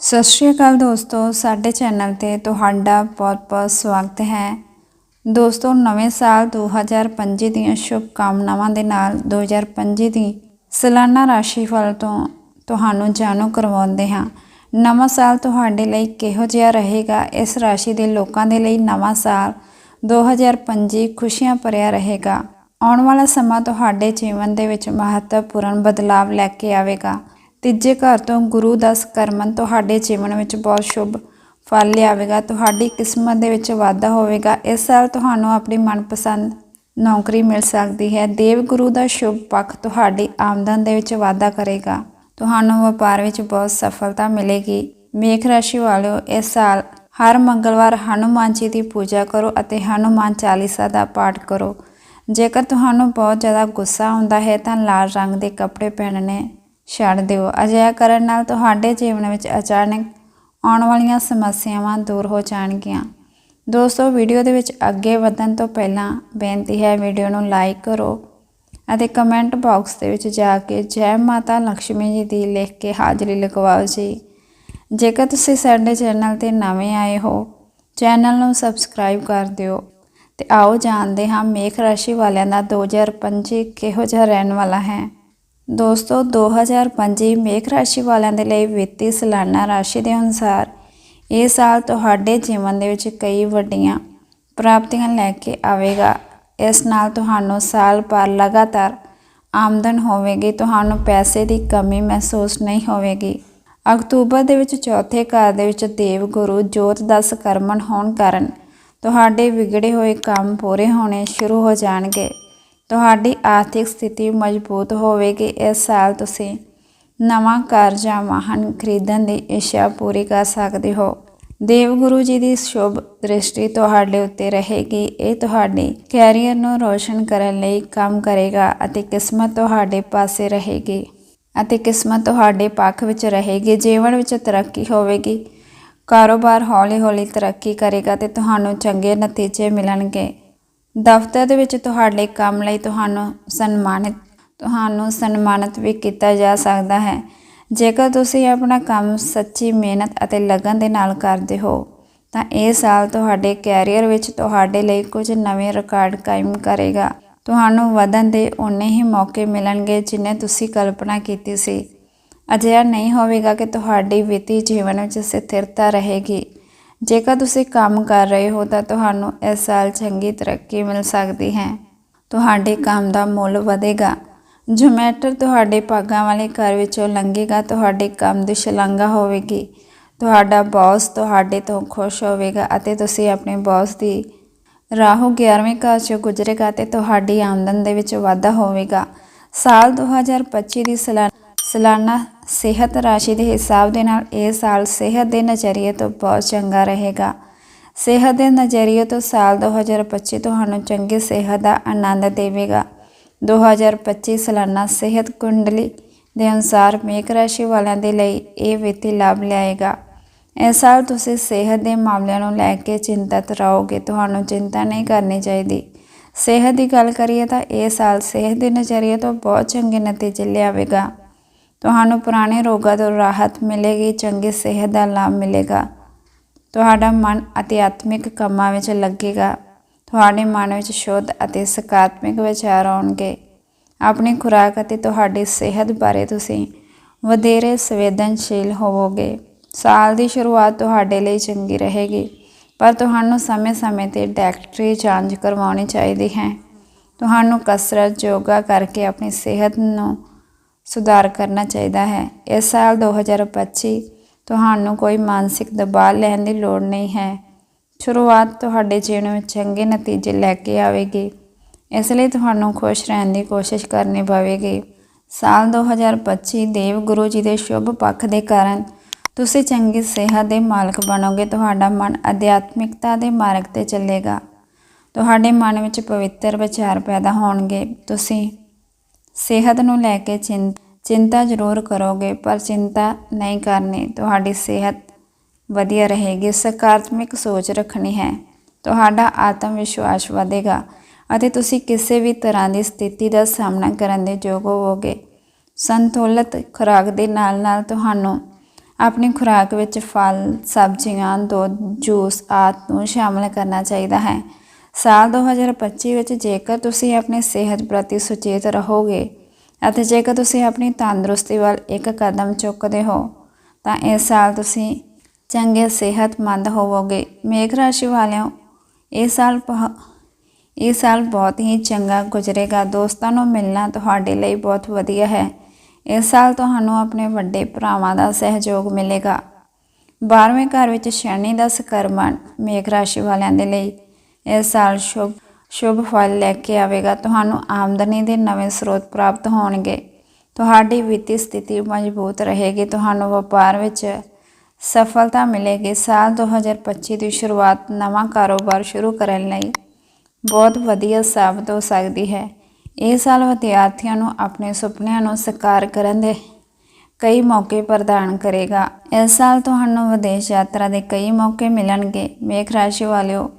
ਸਤਿ ਸ਼੍ਰੀ ਅਕਾਲ ਦੋਸਤੋ, ਸਾਡੇ ਚੈਨਲ ਤੇ ਤੁਹਾਡਾ ਬਹੁਤ-ਬਹੁਤ ਸਵਾਗਤ ਹੈ। ਦੋਸਤੋ, ਨਵੇਂ ਸਾਲ 2025 ਦੀਆਂ ਸ਼ੁਭ ਕਾਮਨਾਵਾਂ ਦੇ ਨਾਲ 2025 ਦੀ ਸਾਲਾਨਾ ਰਾਸ਼ੀਫਲ ਤੋਂ ਤੁਹਾਨੂੰ ਜਾਣੂ ਕਰਵਾਉਂਦੇ ਹਾਂ। ਨਵਾਂ ਸਾਲ ਤੁਹਾਡੇ ਲਈ ਕਿਹੋ ਜਿਹਾ ਰਹੇਗਾ? ਇਸ ਰਾਸ਼ੀ ਦੇ ਲੋਕਾਂ ਦੇ ਲਈ ਨਵਾਂ ਸਾਲ 2025 ਖੁਸ਼ੀਆਂ ਭਰਿਆ ਰਹੇਗਾ। ਆਉਣ ਵਾਲਾ ਸਮਾਂ ਤੁਹਾਡੇ ਜੀਵਨ ਦੇ ਵਿੱਚ ਮਹੱਤਵਪੂਰਨ ਬਦਲਾਵ ਲੈ ਕੇ ਆਵੇਗਾ। ਤੀਜੇ ਘਰ ਤੋਂ ਗੁਰੂ ਦਾ ਸਕਰਮਨ ਤੁਹਾਡੇ ਜੀਵਨ ਵਿੱਚ ਬਹੁਤ ਸ਼ੁਭ ਫਲ ਲਿਆਵੇਗਾ, ਤੁਹਾਡੀ ਕਿਸਮਤ ਦੇ ਵਿੱਚ ਵਾਧਾ ਹੋਵੇਗਾ। ਇਸ ਸਾਲ ਤੁਹਾਨੂੰ ਆਪਣੀ ਮਨਪਸੰਦ ਨੌਕਰੀ ਮਿਲ ਸਕਦੀ ਹੈ। ਦੇਵ ਗੁਰੂ ਦਾ ਸ਼ੁਭ ਪੱਖ ਤੁਹਾਡੀ ਆਮਦਨ ਦੇ ਵਿੱਚ ਵਾਧਾ ਕਰੇਗਾ। ਤੁਹਾਨੂੰ ਵਪਾਰ ਵਿੱਚ ਬਹੁਤ ਸਫਲਤਾ ਮਿਲੇਗੀ। ਮੇਖ ਰਾਸ਼ੀ ਵਾਲਿਓ, ਇਸ ਸਾਲ ਹਰ ਮੰਗਲਵਾਰ ਹਨੂਮਾਨ ਜੀ ਦੀ ਪੂਜਾ ਕਰੋ ਅਤੇ ਹਨੂਮਾਨ ਚਾਲੀਸਾ ਦਾ ਪਾਠ ਕਰੋ। ਜੇਕਰ ਤੁਹਾਨੂੰ ਬਹੁਤ ਜ਼ਿਆਦਾ ਗੁੱਸਾ ਆਉਂਦਾ ਹੈ ਤਾਂ ਲਾਲ ਰੰਗ ਦੇ ਕੱਪੜੇ ਪਹਿਨਣੇ ਛੱਡ ਦਿਓ। ਅਜਿਹਾ ਕਰਨ ਨਾਲ ਤੁਹਾਡੇ ਜੀਵਨ ਵਿੱਚ ਅਚਾਨਕ ਆਉਣ ਵਾਲੀਆਂ ਸਮੱਸਿਆਵਾਂ ਦੂਰ ਹੋ ਜਾਣਗੀਆਂ। ਦੋਸਤੋ, ਵੀਡੀਓ ਦੇ ਵਿੱਚ ਅੱਗੇ ਵਧਣ ਤੋਂ ਪਹਿਲਾਂ ਬੇਨਤੀ ਹੈ, ਵੀਡੀਓ ਨੂੰ ਲਾਈਕ ਕਰੋ ਅਤੇ ਕਮੈਂਟ ਬਾਕਸ ਦੇ ਵਿੱਚ ਜਾ ਕੇ ਜੈ ਮਾਤਾ ਲక్ష్ਮੀ ਜੀ ਦੀ ਲਿਖ ਕੇ ਹਾਜ਼ਰੀ ਲਗਵਾਓ ਜੀ। ਜੇਕਰ ਤੁਸੀਂ ਸਾਡੇ ਚੈਨਲ ਤੇ ਨਵੇਂ ਆਏ ਹੋ, ਚੈਨਲ ਨੂੰ ਸਬਸਕ੍ਰਾਈਬ ਕਰ ਦਿਓ ਤੇ ਆਓ ਜਾਣਦੇ ਹਾਂ ਮੇਖ ਰਾਸ਼ੀ ਵਾਲਿਆਂ ਦਾ 2025 ਕਿਹੋ ਜਿਹਾ ਰਹਿਣ ਵਾਲਾ ਹੈ। ਦੋਸਤੋ 2025 ਮੇਖ ਰਾਸ਼ੀ ਵਾਲਿਆਂ ਦੇ ਲਈ ਵਿੱਤੀ ਸਾਲਾਨਾ ਰਾਸ਼ੀ ਦੇ ਅਨੁਸਾਰ ਇਹ ਸਾਲ ਤੁਹਾਡੇ ਜੀਵਨ ਦੇ ਵਿੱਚ ਕਈ ਵੱਡੀਆਂ ਪ੍ਰਾਪਤੀਆਂ ਲੈ ਕੇ ਆਵੇਗਾ। ਇਸ ਨਾਲ ਤੁਹਾਨੂੰ ਸਾਲ ਭਰ ਲਗਾਤਾਰ ਆਮਦਨ ਹੋਵੇਗੀ, ਤੁਹਾਨੂੰ ਪੈਸੇ ਦੀ ਕਮੀ ਮਹਿਸੂਸ ਨਹੀਂ ਹੋਵੇਗੀ। ਅਕਤੂਬਰ ਦੇ ਵਿੱਚ ਚੌਥੇ ਘਰ ਦੇ ਵਿੱਚ ਦੇਵ ਗੁਰੂ ਜੋਤ ਦਾ ਸਕਰਮਣ ਹੋਣ ਕਾਰਨ ਤੁਹਾਡੇ ਵਿਗੜੇ ਹੋਏ ਕੰਮ ਪੂਰੇ ਹੋਣੇ ਸ਼ੁਰੂ ਹੋ ਜਾਣਗੇ। ਤੁਹਾਡੀ ਆਰਥਿਕ ਸਥਿਤੀ ਮਜ਼ਬੂਤ ਹੋਵੇਗੀ। ਇਸ ਸਾਲ ਤੁਸੀਂ ਨਵਾਂ ਘਰ ਜਾਂ ਵਾਹਨ ਖਰੀਦਣ ਦੀ ਇੱਛਾ ਪੂਰੀ ਕਰ ਸਕਦੇ ਹੋ। ਦੇਵ ਗੁਰੂ ਜੀ ਦੀ ਸ਼ੁਭ ਦ੍ਰਿਸ਼ਟੀ ਤੁਹਾਡੇ ਉੱਤੇ ਰਹੇਗੀ। ਇਹ ਤੁਹਾਡੇ ਕੈਰੀਅਰ ਨੂੰ ਰੋਸ਼ਨ ਕਰਨ ਲਈ ਕੰਮ ਕਰੇਗਾ ਅਤੇ ਕਿਸਮਤ ਤੁਹਾਡੇ ਪਾਸੇ ਰਹੇਗੀ ਅਤੇ ਕਿਸਮਤ ਤੁਹਾਡੇ ਪੱਖ ਵਿੱਚ ਰਹੇਗੀ। ਜੀਵਨ ਵਿੱਚ ਤਰੱਕੀ ਹੋਵੇਗੀ। ਕਾਰੋਬਾਰ ਹੌਲੀ-ਹੌਲੀ ਤਰੱਕੀ ਕਰੇਗਾ ਤੇ ਤੁਹਾਨੂੰ ਚੰਗੇ ਨਤੀਜੇ ਮਿਲਣਗੇ। ਦਫ਼ਤਰ ਦੇ ਵਿੱਚ ਤੁਹਾਡੇ ਕੰਮ ਲਈ ਤੁਹਾਨੂੰ ਸਨਮਾਨਿਤ ਤੁਹਾਨੂੰ ਸਨਮਾਨਿਤ ਵੀ ਕੀਤਾ ਜਾ ਸਕਦਾ ਹੈ। ਜੇਕਰ ਤੁਸੀਂ ਆਪਣਾ ਕੰਮ ਸੱਚੀ ਮਿਹਨਤ ਅਤੇ ਲਗਨ ਦੇ ਨਾਲ ਕਰਦੇ ਹੋ, ਤਾਂ ਇਹ ਸਾਲ ਤੁਹਾਡੇ ਕੈਰੀਅਰ ਵਿੱਚ ਤੁਹਾਡੇ ਲਈ ਕੁਝ ਨਵੇਂ ਰਿਕਾਰਡ ਕਾਇਮ ਕਰੇਗਾ। ਤੁਹਾਨੂੰ ਵਧਣ ਦੇ ਓਨੇ ਹੀ ਮੌਕੇ ਮਿਲਣਗੇ ਜਿੰਨੇ ਤੁਸੀਂ ਕਲਪਨਾ ਕੀਤੀ ਸੀ। ਅਜਿਹਾ ਨਹੀਂ ਹੋਵੇਗਾ ਕਿ ਤੁਹਾਡੀ ਵਿੱਤੀ ਜੀਵਨ ਵਿੱਚ ਸਥਿਰਤਾ ਰਹੇਗੀ। ਜੇਕਰ ਤੁਸੀਂ ਕੰਮ ਕਰ ਰਹੇ ਹੋ ਤਾਂ ਤੁਹਾਨੂੰ ਇਸ ਸਾਲ ਚੰਗੀ ਤਰੱਕੀ ਮਿਲ ਸਕਦੀ ਹੈ। ਤੁਹਾਡੇ ਕੰਮ ਦਾ ਮੁੱਲ ਵਧੇਗਾ। ਜੋ ਤੁਹਾਡੇ ਭਾਗਾਂ ਵਾਲੇ ਘਰ ਵਿੱਚੋਂ ਲੰਘੇਗਾ, ਤੁਹਾਡੇ ਕੰਮ ਦੀ ਸ਼ਲਾਘਾ ਹੋਵੇਗੀ। ਤੁਹਾਡਾ ਬੌਸ ਤੁਹਾਡੇ ਤੋਂ ਖੁਸ਼ ਹੋਵੇਗਾ ਅਤੇ ਤੁਸੀਂ ਆਪਣੇ ਬੌਸ ਦੀ ਰਾਹੂ 11ਵੇਂ ਘਰ ਚੋਂ ਗੁਜ਼ਰੇਗਾ ਤੇ ਤੁਹਾਡੀ ਆਮਦਨ ਦੇ ਵਿੱਚ ਵਾਧਾ ਹੋਵੇਗਾ। ਸਾਲ 2025 ਦੀ ਸਾਲਾਨਾ ਸਾਲਾਨਾ ਸਿਹਤ ਰਾਸ਼ੀ ਦੇ ਹਿਸਾਬ ਦੇ ਨਾਲ ਇਹ ਸਾਲ ਸਿਹਤ ਦੇ ਨਜ਼ਰੀਏ ਤੋਂ ਬਹੁਤ ਚੰਗਾ ਰਹੇਗਾ। ਸਿਹਤ ਦੇ ਨਜ਼ਰੀਏ ਤੋਂ ਸਾਲ 2025 ਤੁਹਾਨੂੰ ਚੰਗੀ ਸਿਹਤ ਦਾ ਆਨੰਦ ਦੇਵੇਗਾ। 2025 ਸਾਲਾਨਾ ਸਿਹਤ ਕੁੰਡਲੀ ਦੇ ਅਨੁਸਾਰ ਮੇਕ ਰਾਸ਼ੀ ਵਾਲਿਆਂ ਦੇ ਲਈ ਇਹ ਵਿੱਤੀ ਲਾਭ ਲਿਆਏਗਾ। ਇਸ ਸਾਲ ਤੁਸੀਂ ਸਿਹਤ ਦੇ ਮਾਮਲਿਆਂ ਨੂੰ ਲੈ ਕੇ ਚਿੰਤਤ ਰਹੋਗੇ, ਤੁਹਾਨੂੰ ਚਿੰਤਾ ਨਹੀਂ ਕਰਨੀ ਚਾਹੀਦੀ। ਸਿਹਤ ਦੀ ਗੱਲ ਕਰੀਏ ਤਾਂ ਇਹ ਸਾਲ ਸਿਹਤ ਦੇ ਨਜ਼ਰੀਏ ਤੋਂ ਬਹੁਤ ਚੰਗੇ ਨਤੀਜੇ ਲਿਆਵੇਗਾ। ਤੁਹਾਨੂੰ ਪੁਰਾਣੇ ਰੋਗਾਂ ਤੋਂ ਰਾਹਤ ਮਿਲੇਗੀ, ਚੰਗੀ ਸਿਹਤ ਦਾ ਲਾਭ ਮਿਲੇਗਾ। ਤੁਹਾਡਾ ਮਨ ਅਧਿਆਤਮਿਕ ਕੰਮਾਂ ਵਿੱਚ ਲੱਗੇਗਾ। ਤੁਹਾਡੇ ਮਨ ਵਿੱਚ ਸ਼ੁੱਧ ਅਤੇ ਸਕਾਰਾਤਮਕ ਵਿਚਾਰ ਆਉਣਗੇ। ਆਪਣੀ ਖੁਰਾਕ ਅਤੇ ਤੁਹਾਡੀ ਸਿਹਤ ਬਾਰੇ ਤੁਸੀਂ ਵਧੇਰੇ ਸੰਵੇਦਨਸ਼ੀਲ ਹੋਵੋਗੇ। ਸਾਲ ਦੀ ਸ਼ੁਰੂਆਤ ਤੁਹਾਡੇ ਲਈ ਚੰਗੀ ਰਹੇਗੀ, ਪਰ ਤੁਹਾਨੂੰ ਸਮੇਂ-ਸਮੇਂ ਤੇ ਡਾਕਟਰੀ ਜਾਂਚ ਕਰਵਾਉਣੀ ਚਾਹੀਦੀ ਹੈ। ਤੁਹਾਨੂੰ ਕਸਰਤ, ਯੋਗਾ ਕਰਕੇ ਆਪਣੀ ਸਿਹਤ ਨੂੰ ਸੁਧਾਰ ਕਰਨਾ ਚਾਹੀਦਾ ਹੈ। ਇਸ ਸਾਲ 2025 ਤੁਹਾਨੂੰ ਕੋਈ ਮਾਨਸਿਕ ਦਬਾਅ ਲੈਣ ਦੀ ਲੋੜ ਨਹੀਂ ਹੈ। ਸ਼ੁਰੂਆਤ ਤੁਹਾਡੇ ਜੀਵਨ ਵਿੱਚ ਚੰਗੇ ਨਤੀਜੇ ਲੈ ਕੇ ਆਵੇਗੀ। ਇਸ ਲਈ ਤੁਹਾਨੂੰ ਖੁਸ਼ ਰਹਿਣ ਦੀ ਕੋਸ਼ਿਸ਼ ਕਰਨੀ ਪਵੇਗੀ। ਸਾਲ 2025 ਦੇਵ ਗੁਰੂ ਜੀ ਦੇ ਸ਼ੁਭ ਪੱਖ ਦੇ ਕਾਰਨ ਤੁਸੀਂ ਚੰਗੀ ਸਿਹਤ ਦੇ ਮਾਲਕ ਬਣੋਗੇ, ਤੁਹਾਡਾ ਮਨ ਅਧਿਆਤਮਿਕਤਾ ਦੇ ਮਾਰਗ ਤੇ ਚੱਲੇਗਾ। ਤੁਹਾਡੇ ਮਨ ਵਿੱਚ ਪਵਿੱਤਰ ਵਿਚਾਰ ਪੈਦਾ ਹੋਣਗੇ। ਤੁਸੀਂ ਸਿਹਤ ਨੂੰ ਲੈ ਕੇ ਚਿੰਤਾ ਚਿੰਤਾ ਜ਼ਰੂਰ ਕਰੋਗੇ, ਪਰ ਚਿੰਤਾ ਨਹੀਂ ਕਰਨੀ। ਤੁਹਾਡੀ ਸਿਹਤ ਵਧੀਆ ਰਹੇਗੀ, ਸਕਾਰਾਤਮਕ ਸੋਚ ਰੱਖਣੀ ਹੈ। ਤੁਹਾਡਾ ਆਤਮ ਵਿਸ਼ਵਾਸ ਵਧੇਗਾ ਅਤੇ ਤੁਸੀਂ ਕਿਸੇ ਵੀ ਤਰ੍ਹਾਂ ਦੀ ਸਥਿਤੀ ਦਾ ਸਾਹਮਣਾ ਕਰਨ ਦੇ ਯੋਗ ਹੋਵੋਗੇ। ਸੰਤੁਲਿਤ ਖੁਰਾਕ ਦੇ ਨਾਲ ਨਾਲ ਤੁਹਾਨੂੰ ਆਪਣੀ ਖੁਰਾਕ ਵਿੱਚ ਫਲ, ਸਬਜ਼ੀਆਂ, ਦੁੱਧ, ਜੂਸ ਆਦਿ ਨੂੰ ਸ਼ਾਮਲ ਕਰਨਾ ਚਾਹੀਦਾ ਹੈ। ਸਾਲ 2025 ਵਿੱਚ ਜੇਕਰ ਤੁਸੀਂ ਆਪਣੀ ਸਿਹਤ ਪ੍ਰਤੀ ਸੁਚੇਤ ਰਹੋਗੇ ਅਤੇ ਜੇਕਰ ਤੁਸੀਂ ਆਪਣੀ ਤੰਦਰੁਸਤੀ ਵੱਲ ਇੱਕ ਕਦਮ ਚੁੱਕਦੇ ਹੋ, ਤਾਂ ਇਸ ਸਾਲ ਤੁਸੀਂ ਚੰਗੇ ਸਿਹਤਮੰਦ ਹੋਵੋਗੇ। ਮੇਘ ਰਾਸ਼ੀ ਵਾਲਿਓ, ਇਹ ਸਾਲ ਬਹੁ- ਇਹ ਸਾਲ ਬਹੁਤ ਹੀ ਚੰਗਾ ਗੁਜ਼ਰੇਗਾ। ਦੋਸਤਾਂ ਨੂੰ ਮਿਲਣਾ ਤੁਹਾਡੇ ਲਈ ਬਹੁਤ ਵਧੀਆ ਹੈ। ਇਸ ਸਾਲ ਤੁਹਾਨੂੰ ਆਪਣੇ ਵੱਡੇ ਭਰਾਵਾਂ ਦਾ ਸਹਿਯੋਗ ਮਿਲੇਗਾ। 12ਵੇਂ ਘਰ ਵਿੱਚ ਸ਼ਨੀ ਦਾ ਸਕਰਮਣ ਮੇਘ ਰਾਸ਼ੀ ਵਾਲਿਆਂ ਦੇ ਲਈ ਇਸ ਸਾਲ ਸ਼ੁਭ ਸ਼ੁਭ ਫਲ ਲੈ ਕੇ ਆਵੇਗਾ। ਤੁਹਾਨੂੰ ਆਮਦਨੀ ਦੇ ਨਵੇਂ ਸਰੋਤ ਪ੍ਰਾਪਤ ਹੋਣਗੇ। ਤੁਹਾਡੀ ਵਿੱਤੀ ਸਥਿਤੀ ਮਜ਼ਬੂਤ ਰਹੇਗੀ। ਤੁਹਾਨੂੰ ਵਪਾਰ ਵਿੱਚ ਸਫਲਤਾ ਮਿਲੇਗੀ। ਸਾਲ 2025 ਦੀ ਸ਼ੁਰੂਆਤ ਨਵਾਂ ਕਾਰੋਬਾਰ ਸ਼ੁਰੂ ਕਰਨ ਲਈ ਬਹੁਤ ਵਧੀਆ ਸਾਬਤ ਹੋ ਸਕਦੀ ਹੈ। ਇਹ ਸਾਲ ਵਿਦਿਆਰਥੀਆਂ ਨੂੰ ਆਪਣੇ ਸੁਪਨਿਆਂ ਨੂੰ ਸਾਕਾਰ ਕਰਨ ਦੇ ਕਈ ਮੌਕੇ ਪ੍ਰਦਾਨ ਕਰੇਗਾ। ਇਸ ਸਾਲ ਤੁਹਾਨੂੰ ਵਿਦੇਸ਼ ਯਾਤਰਾ ਦੇ ਕਈ ਮੌਕੇ ਮਿਲਣਗੇ। ਮੇਖ ਰਾਸ਼ੀ ਵਾਲਿਓ,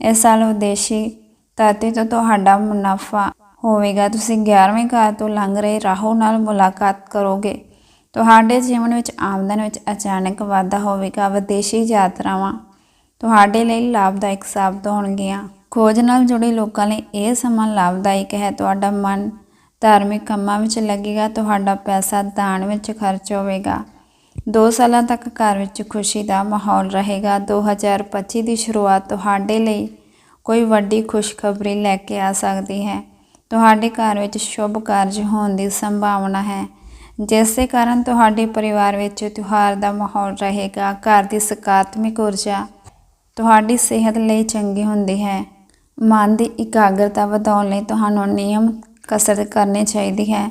ਇਸ ਸਾਲ ਵਿਦੇਸ਼ੀ ਧਰਤੀ ਤੋਂ ਤੁਹਾਡਾ ਮੁਨਾਫਾ ਹੋਵੇਗਾ। ਤੁਸੀਂ 11ਵੇਂ ਘਰ ਤੋਂ ਲੰਘ ਰਹੇ ਰਾਹੂ ਨਾਲ ਮੁਲਾਕਾਤ ਕਰੋਗੇ। ਤੁਹਾਡੇ ਜੀਵਨ ਵਿੱਚ ਆਮਦਨ ਵਿੱਚ ਅਚਾਨਕ ਵਾਧਾ ਹੋਵੇਗਾ। ਵਿਦੇਸ਼ੀ ਯਾਤਰਾਵਾਂ ਤੁਹਾਡੇ ਲਈ ਲਾਭਦਾਇਕ ਸਾਬਤ ਹੋਣਗੀਆਂ। ਖੋਜ ਨਾਲ ਜੁੜੇ ਲੋਕਾਂ ਲਈ ਇਹ ਸਮਾਂ ਲਾਭਦਾਇਕ ਹੈ। ਤੁਹਾਡਾ ਮਨ ਧਾਰਮਿਕ ਕੰਮਾਂ ਵਿੱਚ ਲੱਗੇਗਾ। ਤੁਹਾਡਾ ਪੈਸਾ ਦਾਨ ਵਿੱਚ ਖਰਚ ਹੋਵੇਗਾ। 2 ਸਾਲਾਂ ਤੱਕ ਘਰ ਵਿੱਚ ਖੁਸ਼ੀ ਦਾ ਮਾਹੌਲ ਰਹੇਗਾ। 2025 ਦੀ ਸ਼ੁਰੂਆਤ ਤੁਹਾਡੇ ਲਈ ਕੋਈ ਵੱਡੀ ਖੁਸ਼ਖਬਰੀ ਲੈ ਕੇ ਆ ਸਕਦੀ ਹੈ। ਤੁਹਾਡੇ ਘਰ ਵਿੱਚ ਸ਼ੁਭ ਕਾਰਜ ਹੋਣ ਦੀ ਸੰਭਾਵਨਾ ਹੈ। ਜਿਸ ਦੇ ਕਾਰਨ ਤੁਹਾਡੇ ਪਰਿਵਾਰ ਵਿੱਚ ਤਿਉਹਾਰ ਦਾ ਮਾਹੌਲ ਰਹੇਗਾ। ਘਰ ਦੀ ਸਕਾਰਾਤਮਕ ਊਰਜਾ ਤੁਹਾਡੀ ਸਿਹਤ ਲਈ ਚੰਗੀ ਹੁੰਦੀ ਹੈ। ਮਨ ਦੀ ਇਕਾਗਰਤਾ ਵਧਾਉਣ ਲਈ ਤੁਹਾਨੂੰ ਨਿਯਮ ਕਸਰਤ ਕਰਨੀ ਚਾਹੀਦੀ ਹੈ।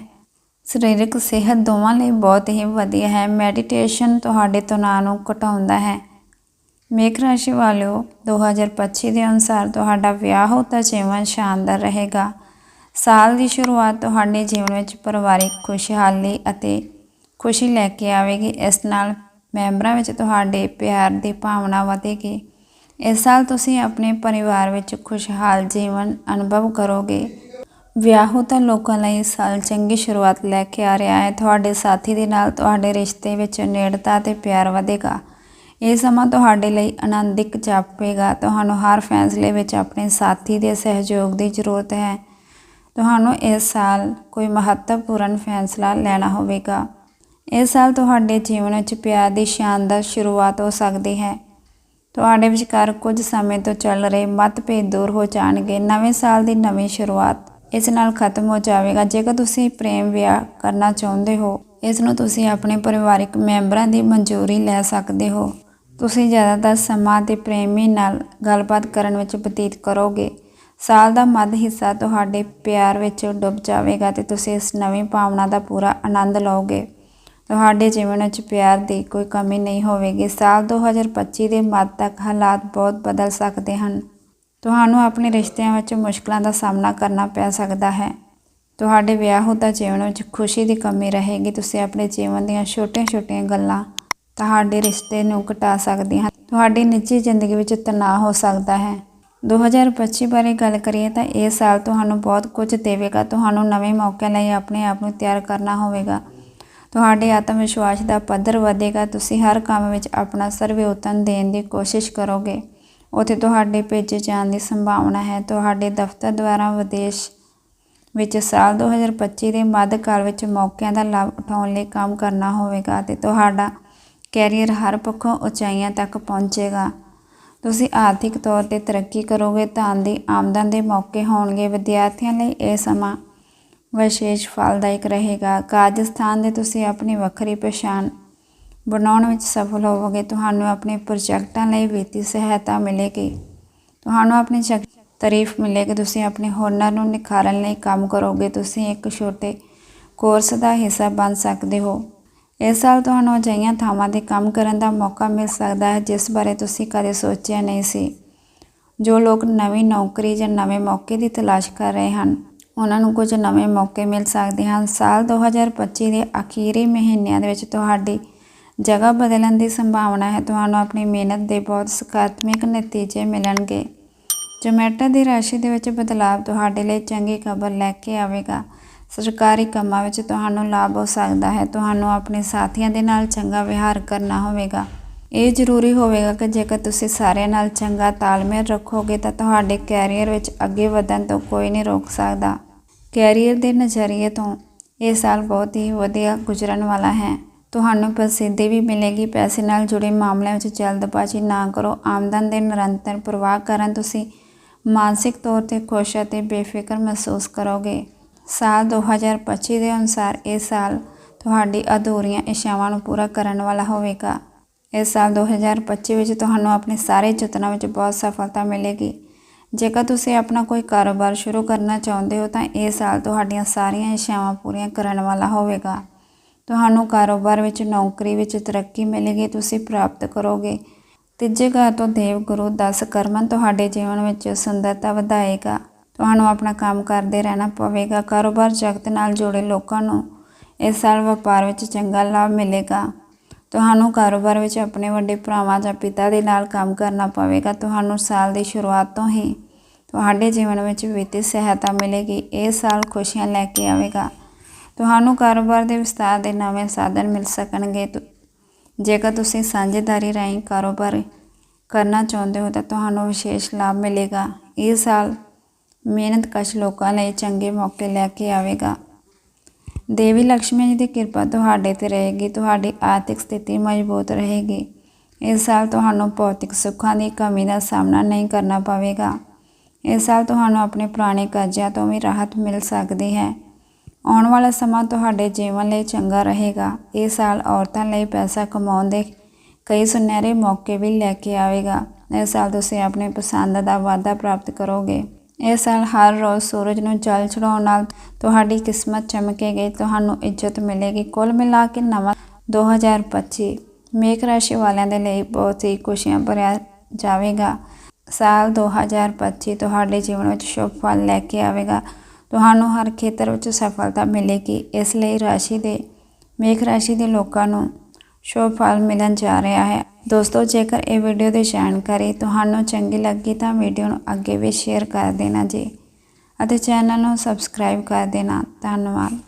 ਸਰੀਰਕ ਸਿਹਤ ਦੋਵਾਂ ਲਈ ਬਹੁਤ ਹੀ ਵਧੀਆ ਹੈ। ਮੈਡੀਟੇਸ਼ਨ ਤੁਹਾਡੇ ਤਣਾਅ ਨੂੰ ਘਟਾਉਂਦਾ ਹੈ। ਮੇਖ ਰਾਸ਼ੀ ਵਾਲਿਓ 2025 ਦੇ ਅਨੁਸਾਰ ਤੁਹਾਡਾ ਵਿਆਹ ਹੋਤਾ ਜੀਵਨ ਸ਼ਾਨਦਾਰ ਰਹੇਗਾ। ਸਾਲ ਦੀ ਸ਼ੁਰੂਆਤ ਤੁਹਾਡੇ ਜੀਵਨ ਵਿੱਚ ਪਰਿਵਾਰਿਕ ਖੁਸ਼ਹਾਲੀ ਅਤੇ ਖੁਸ਼ੀ ਲੈ ਕੇ ਆਵੇਗੀ। ਇਸ ਨਾਲ ਮੈਂਬਰਾਂ ਵਿੱਚ ਤੁਹਾਡੇ ਪਿਆਰ ਦੀ ਭਾਵਨਾ ਵਧੇਗੀ। ਇਸ ਸਾਲ ਤੁਸੀਂ ਆਪਣੇ ਪਰਿਵਾਰ ਵਿੱਚ ਖੁਸ਼ਹਾਲ ਜੀਵਨ ਅਨੁਭਵ ਕਰੋਗੇ। ਵਿਆਹੁਤਾ ਲੋਕਾਂ ਲਈ ਸਾਲ ਚੰਗੀ ਸ਼ੁਰੂਆਤ ਲੈ ਕੇ ਆ ਰਿਹਾ ਹੈ। ਤੁਹਾਡੇ ਸਾਥੀ ਦੇ ਨਾਲ ਤੁਹਾਡੇ ਰਿਸ਼ਤੇ ਵਿੱਚ ਨੇੜਤਾ ਤੇ ਪਿਆਰ ਵਧੇਗਾ। ਇਹ ਸਮਾਂ ਤੁਹਾਡੇ ਲਈ ਆਨੰਦਿਕ ਜਾਪੇਗਾ। ਤੁਹਾਨੂੰ ਹਰ ਫੈਸਲੇ ਵਿੱਚ ਆਪਣੇ ਸਾਥੀ ਦੇ ਸਹਿਯੋਗ ਦੀ ਜ਼ਰੂਰਤ ਹੈ। ਤੁਹਾਨੂੰ ਇਸ ਸਾਲ ਕੋਈ ਮਹੱਤਵਪੂਰਨ ਫੈਸਲਾ ਲੈਣਾ ਹੋਵੇਗਾ। ਇਸ ਸਾਲ ਤੁਹਾਡੇ ਜੀਵਨ ਵਿੱਚ ਪਿਆਰ ਦੀ ਸ਼ਾਨਦਾਰ ਸ਼ੁਰੂਆਤ ਹੋ ਸਕਦੀ ਹੈ। ਤੁਹਾਡੇ ਵਿਚਕਾਰ ਕੁਝ ਸਮੇਂ ਤੋਂ ਚੱਲ ਰਹੇ ਮਤਭੇਦ ਦੂਰ ਹੋ ਜਾਣਗੇ। ਨਵੇਂ ਸਾਲ ਦੀ ਨਵੀਂ ਸ਼ੁਰੂਆਤ ਇਸ ਨਾਲ ਖਤਮ ਹੋ ਜਾਵੇਗਾ। ਜੇਕਰ ਤੁਸੀਂ ਪ੍ਰੇਮ ਵਿਆਹ ਕਰਨਾ ਚਾਹੁੰਦੇ ਹੋ, ਇਸ ਨੂੰ ਤੁਸੀਂ ਆਪਣੇ ਪਰਿਵਾਰਕ ਮੈਂਬਰਾਂ ਦੀ ਮਨਜ਼ੂਰੀ ਲੈ ਸਕਦੇ ਹੋ। ਤੁਸੀਂ ਜ਼ਿਆਦਾਤਰ ਸਮਾਂ ਤੇ ਪ੍ਰੇਮੀ ਨਾਲ ਗੱਲਬਾਤ ਕਰਨ ਵਿੱਚ ਬਤੀਤ ਕਰੋਗੇ। ਸਾਲ ਦਾ ਮੱਧ ਹਿੱਸਾ ਤੁਹਾਡੇ ਪਿਆਰ ਵਿੱਚ ਡੁੱਬ ਜਾਵੇਗਾ ਤੇ ਤੁਸੀਂ ਇਸ ਨਵੀਂ ਭਾਵਨਾ ਦਾ ਪੂਰਾ ਆਨੰਦ ਲਓਗੇ। ਤੁਹਾਡੇ ਜੀਵਨ ਵਿੱਚ ਪਿਆਰ ਦੀ ਕੋਈ ਕਮੀ ਨਹੀਂ ਹੋਵੇਗੀ। ਸਾਲ 2025 ਦੇ ਮੱਧ ਤੱਕ ਹਾਲਾਤ ਬਹੁਤ ਬਦਲ ਸਕਦੇ ਹਨ। ਤੁਹਾਨੂੰ ਆਪਣੇ ਰਿਸ਼ਤਿਆਂ ਵਿੱਚ ਮੁਸ਼ਕਲਾਂ ਦਾ ਸਾਹਮਣਾ ਕਰਨਾ ਪੈ ਸਕਦਾ ਹੈ। ਤੁਹਾਡੇ ਵਿਆਹ ਵਿਆਹੁਤਾ ਜੀਵਨ ਵਿੱਚ ਖੁਸ਼ੀ ਦੀ ਕਮੀ ਰਹੇਗੀ। ਤੁਸੀਂ ਆਪਣੇ ਜੀਵਨ ਦੀਆਂ ਛੋਟੀਆਂ-ਛੋਟੀਆਂ ਗੱਲਾਂ ਤੁਹਾਡੇ ਰਿਸ਼ਤੇ ਨੂੰ ਘਟਾ ਸਕਦੀਆਂ ਹਨ। ਤੁਹਾਡੀ ਨਿੱਜੀ ਜ਼ਿੰਦਗੀ ਵਿੱਚ ਤਣਾਅ ਹੋ ਸਕਦਾ ਹੈ। 2025 ਬਾਰੇ ਗੱਲ ਕਰੀਏ ਤਾਂ ਇਹ ਸਾਲ ਤੁਹਾਨੂੰ ਬਹੁਤ ਕੁਝ ਦੇਵੇਗਾ। ਤੁਹਾਨੂੰ ਨਵੇਂ ਮੌਕਿਆਂ ਲਈ ਆਪਣੇ ਆਪ ਨੂੰ ਤਿਆਰ ਕਰਨਾ ਹੋਵੇਗਾ। ਤੁਹਾਡੇ ਆਤਮ ਵਿਸ਼ਵਾਸ ਦਾ ਪੱਧਰ ਵਧੇਗਾ। ਤੁਸੀਂ ਹਰ ਕੰਮ ਵਿੱਚ ਆਪਣਾ ਸਰਵਉੱਤਮ ਦੇਣ ਦੀ ਕੋਸ਼ਿਸ਼ ਕਰੋਗੇ। ਉੱਥੇ ਤੁਹਾਡੇ ਭੇਜੇ ਜਾਣ ਦੀ ਸੰਭਾਵਨਾ ਹੈ। ਤੁਹਾਡੇ ਦਫ਼ਤਰ ਦੁਆਰਾ ਵਿਦੇਸ਼ ਵਿੱਚ ਸਾਲ 2025 ਦੇ ਮੱਧ ਕਾਲ ਵਿੱਚ ਮੌਕਿਆਂ ਦਾ ਲਾਭ ਉਠਾਉਣ ਲਈ ਕੰਮ ਕਰਨਾ ਹੋਵੇਗਾ ਤੇ ਤੁਹਾਡਾ ਕੈਰੀਅਰ ਹਰ ਪੱਖੋਂ ਉਚਾਈਆਂ ਤੱਕ ਪਹੁੰਚੇਗਾ। ਤੁਸੀਂ ਆਰਥਿਕ ਤੌਰ ਤੇ ਤਰੱਕੀ ਕਰੋਗੇ ਧਨ ਦੀ ਆਮਦਨ ਦੇ ਮੌਕੇ ਹੋਣਗੇ। ਵਿਦਿਆਰਥੀਆਂ ਲਈ ਇਹ ਸਮਾਂ ਵਿਸ਼ੇਸ਼ ਫਲਦਾਇਕ ਰਹੇਗਾ। ਕਾਰਜ ਸਥਾਨ ਦੇ ਤੁਸੀਂ ਆਪਣੀ ਵੱਖਰੀ ਪਛਾਣ ਬਣਾਉਣ ਵਿੱਚ ਸਫਲ ਹੋਵੋਗੇ। ਤੁਹਾਨੂੰ ਆਪਣੇ ਪ੍ਰੋਜੈਕਟਾਂ ਲਈ ਵਿੱਤੀ ਸਹਾਇਤਾ ਮਿਲੇਗੀ। ਤੁਹਾਨੂੰ ਆਪਣੀ ਤਾਰੀਫ ਮਿਲੇਗੀ। ਤੁਸੀਂ ਆਪਣੇ ਹੁਨਰ ਨੂੰ ਨਿਖਾਰਨ ਲਈ ਕੰਮ ਕਰੋਗੇ। ਤੁਸੀਂ ਇੱਕ ਛੋਟੇ ਕੋਰਸ ਦਾ ਹਿੱਸਾ ਬਣ ਸਕਦੇ ਹੋ। ਇਸ ਸਾਲ ਤੁਹਾਨੂੰ ਅਜਿਹੀਆਂ ਥਾਵਾਂ ਤੇ ਕੰਮ ਕਰਨ ਦਾ ਮੌਕਾ ਮਿਲ ਸਕਦਾ ਹੈ, ਜਿਸ ਬਾਰੇ ਤੁਸੀਂ ਕਦੇ ਸੋਚਿਆ ਨਹੀਂ ਸੀ। ਜੋ ਲੋਕ ਨਵੀਂ ਨੌਕਰੀ ਜਾਂ ਨਵੇਂ ਮੌਕੇ ਦੀ ਤਲਾਸ਼ ਕਰ ਰਹੇ ਹਨ, ਉਹਨਾਂ ਨੂੰ ਕੁਝ ਨਵੇਂ ਮੌਕੇ ਮਿਲ ਸਕਦੇ ਹਨ। ਸਾਲ 2025 ਦੇ ਅਖੀਰੀ ਮਹੀਨਿਆਂ ਦੇ ਵਿੱਚ ਤੁਹਾਡੀ ਜਗ੍ਹਾ ਬਦਲਣ ਦੀ ਸੰਭਾਵਨਾ ਹੈ। ਤੁਹਾਨੂੰ ਆਪਣੀ ਮਿਹਨਤ ਦੇ ਬਹੁਤ ਸਕਾਰਾਤਮਕ ਨਤੀਜੇ ਮਿਲਣਗੇ। ਜੋਮੈਟੋ ਦੀ ਰਾਸ਼ੀ ਦੇ ਵਿੱਚ ਬਦਲਾਅ ਤੁਹਾਡੇ ਲਈ ਚੰਗੀ ਖਬਰ ਲੈ ਕੇ ਆਵੇਗਾ। ਸਰਕਾਰੀ ਕੰਮਾਂ ਵਿੱਚ ਤੁਹਾਨੂੰ ਲਾਭ ਹੋ ਸਕਦਾ ਹੈ। ਤੁਹਾਨੂੰ ਆਪਣੇ ਸਾਥੀਆਂ ਦੇ ਨਾਲ ਚੰਗਾ ਵਿਹਾਰ ਕਰਨਾ ਹੋਵੇਗਾ। ਇਹ ਜ਼ਰੂਰੀ ਹੋਵੇਗਾ ਕਿ ਜੇਕਰ ਤੁਸੀਂ ਸਾਰਿਆਂ ਨਾਲ ਚੰਗਾ ਤਾਲਮੇਲ ਰੱਖੋਗੇ ਤਾਂ ਤੁਹਾਡੇ ਕੈਰੀਅਰ ਵਿੱਚ ਅੱਗੇ ਵਧਣ ਤੋਂ ਕੋਈ ਨਹੀਂ ਰੋਕ ਸਕਦਾ। ਕੈਰੀਅਰ ਦੇ ਨਜ਼ਰੀਏ ਤੋਂ ਇਹ ਸਾਲ ਬਹੁਤ ਹੀ ਵਧੀਆ ਗੁਜ਼ਰਨ ਵਾਲਾ ਹੈ। ਤੁਹਾਨੂੰ ਪ੍ਰਸਿੱਧੀ ਵੀ ਮਿਲੇਗੀ। ਪੈਸੇ ਨਾਲ ਜੁੜੇ ਮਾਮਲਿਆਂ ਵਿੱਚ ਜਲਦਬਾਜ਼ੀ ਨਾ ਕਰੋ। ਆਮਦਨ ਦੇ ਨਿਰੰਤਰ ਪ੍ਰਵਾਹ ਕਾਰਨ ਤੁਸੀਂ ਮਾਨਸਿਕ ਤੌਰ ਤੇ ਖੁਸ਼ ਅਤੇ ਬੇਫਿਕਰ ਮਹਿਸੂਸ ਕਰੋਗੇ। ਸਾਲ 2025 ਦੇ ਅਨੁਸਾਰ ਇਹ ਸਾਲ ਤੁਹਾਡੀ ਅਧੂਰੀਆਂ ਇੱਛਾਵਾਂ ਨੂੰ ਪੂਰਾ ਕਰਨ ਵਾਲਾ ਹੋਵੇਗਾ। ਇਸ ਸਾਲ 2025 ਵਿੱਚ ਤੁਹਾਨੂੰ ਆਪਣੇ ਸਾਰੇ ਯਤਨਾਂ ਵਿੱਚ ਬਹੁਤ ਸਫਲਤਾ ਮਿਲੇਗੀ। ਜੇਕਰ ਤੁਸੀਂ ਆਪਣਾ ਕੋਈ ਕਾਰੋਬਾਰ ਸ਼ੁਰੂ ਕਰਨਾ ਚਾਹੁੰਦੇ ਹੋ ਤਾਂ ਇਹ ਸਾਲ ਤੁਹਾਡੀਆਂ ਸਾਰੀਆਂ ਇੱਛਾਵਾਂ ਪੂਰੀਆਂ ਕਰਨ ਵਾਲਾ ਹੋਵੇਗਾ। ਤੁਹਾਨੂੰ ਕਾਰੋਬਾਰ ਵਿੱਚ ਨੌਕਰੀ ਵਿੱਚ ਤਰੱਕੀ ਮਿਲੇਗੀ, ਤੁਸੀਂ ਪ੍ਰਾਪਤ ਕਰੋਗੇ। ਤੀਜੇ ਘਰ ਤੋਂ ਦੇਵ ਗੁਰੂ 10 ਕਰਮਨ ਤੁਹਾਡੇ ਜੀਵਨ ਵਿੱਚ ਸੁੰਦਰਤਾ ਵਧਾਏਗਾ। ਤੁਹਾਨੂੰ ਆਪਣਾ ਕੰਮ ਕਰਦੇ ਰਹਿਣਾ ਪਵੇਗਾ। ਕਾਰੋਬਾਰ ਜਗਤ ਨਾਲ ਜੁੜੇ ਲੋਕਾਂ ਨੂੰ ਇਸ ਸਾਲ ਵਪਾਰ ਵਿੱਚ ਚੰਗਾ ਲਾਭ ਮਿਲੇਗਾ। ਤੁਹਾਨੂੰ ਕਾਰੋਬਾਰ ਵਿੱਚ ਆਪਣੇ ਵੱਡੇ ਭਰਾਵਾਂ ਜਾਂ ਪਿਤਾ ਦੇ ਨਾਲ ਕੰਮ ਕਰਨਾ ਪਵੇਗਾ। ਤੁਹਾਨੂੰ ਸਾਲ ਦੀ ਸ਼ੁਰੂਆਤ ਤੋਂ ਹੀ ਤੁਹਾਡੇ ਜੀਵਨ ਵਿੱਚ ਵਿੱਤੀ ਸਹਾਇਤਾ ਮਿਲੇਗੀ। ਇਹ ਸਾਲ ਖੁਸ਼ੀਆਂ ਲੈ ਕੇ ਆਵੇਗਾ। ਤੁਹਾਨੂੰ ਕਾਰੋਬਾਰ ਦੇ ਵਿਸਤਾਰ ਦੇ ਨਵੇਂ ਸਾਧਨ ਮਿਲ ਸਕਣਗੇ। ਤੁ- ਜੇਕਰ ਤੁਸੀਂ ਸਾਂਝੇਦਾਰੀ ਰਾਹੀਂ ਕਾਰੋਬਾਰ ਕਰਨਾ ਚਾਹੁੰਦੇ ਹੋ ਤਾਂ ਤੁਹਾਨੂੰ ਵਿਸ਼ੇਸ਼ ਲਾਭ ਮਿਲੇਗਾ। ਇਹ ਸਾਲ ਮਿਹਨਤਕਸ਼ ਲੋਕਾਂ ਲਈ ਚੰਗੇ ਮੌਕੇ ਲੈ ਕੇ ਆਵੇਗਾ। ਦੇਵੀ ਲక్ష్ਮੀ ਜੀ ਦੀ ਕਿਰਪਾ ਤੁਹਾਡੇ ਤੇ ਰਹੇਗੀ, ਤੁਹਾਡੀ ਆਰਥਿਕ ਸਥਿਤੀ ਮਜ਼ਬੂਤ ਰਹੇਗੀ। ਇਸ ਸਾਲ ਤੁਹਾਨੂੰ ਭੌਤਿਕ ਸੁੱਖਾਂ ਦੀ ਕਮੀ ਦਾ ਸਾਹਮਣਾ ਨਹੀਂ ਕਰਨਾ ਪਵੇਗਾ। ਇਸ ਸਾਲ ਤੁਹਾਨੂੰ ਆਪਣੇ ਪੁਰਾਣੇ ਕਰਜ਼ਿਆਂ ਤੋਂ ਵੀ ਰਾਹਤ ਮਿਲ ਸਕਦੀ ਹੈ। ਆਉਣ ਵਾਲਾ ਸਮਾਂ ਤੁਹਾਡੇ ਜੀਵਨ ਲਈ ਚੰਗਾ ਰਹੇਗਾ। ਇਹ ਸਾਲ ਔਰਤਾਂ ਲਈ ਪੈਸਾ ਕਮਾਉਣ ਦੇ ਕਈ ਸੁਨਹਿਰੇ ਮੌਕੇ ਵੀ ਲੈ ਕੇ ਆਵੇਗਾ। ਇਸ ਸਾਲ ਤੁਸੀਂ ਆਪਣੇ ਪਸੰਦ ਦਾ ਵਾਅਦਾ ਪ੍ਰਾਪਤ ਕਰੋਗੇ। ਇਹ ਸਾਲ ਹਰ ਰੋਜ਼ ਸੂਰਜ ਨੂੰ ਜਲ ਚੜਾਉਣ ਨਾਲ ਤੁਹਾਡੀ ਕਿਸਮਤ ਚਮਕੇਗੀ, ਤੁਹਾਨੂੰ ਇੱਜ਼ਤ ਮਿਲੇਗੀ। ਕੁੱਲ ਮਿਲਾ ਕੇ ਨਵਾਂ 2025 ਮੇਖ ਰਾਸ਼ੀ ਵਾਲਿਆਂ ਦੇ ਲਈ ਬਹੁਤ ਹੀ ਖੁਸ਼ੀਆਂ ਭਰਿਆ ਜਾਵੇਗਾ। ਸਾਲ 2025 ਤੁਹਾਡੇ ਜੀਵਨ ਵਿੱਚ ਸ਼ੁਭ ਫਲ ਲੈ ਕੇ ਆਵੇਗਾ। ਤੁਹਾਨੂੰ ਹਰ ਖੇਤਰ ਵਿੱਚ ਸਫਲਤਾ ਮਿਲੇਗੀ। ਇਸ ਲਈ ਰਾਸ਼ੀ ਦੇ, ਮੇਖ ਰਾਸ਼ੀ ਦੇ ਲੋਕਾਂ ਨੂੰ ਸ਼ੁਭ ਫਲ ਮਿਲਣ ਜਾ ਰਿਹਾ ਹੈ। ਦੋਸਤੋ, ਜੇਕਰ ਇਹ ਵੀਡੀਓ ਦੀ ਜਾਣਕਾਰੀ ਤੁਹਾਨੂੰ ਚੰਗੀ ਲੱਗੀ ਤਾਂ ਵੀਡੀਓ ਨੂੰ ਅੱਗੇ ਵੀ ਸ਼ੇਅਰ ਕਰ ਦੇਣਾ ਜੀ ਅਤੇ ਚੈਨਲ ਨੂੰ ਸਬਸਕ੍ਰਾਈਬ ਕਰ ਦੇਣਾ। ਧੰਨਵਾਦ।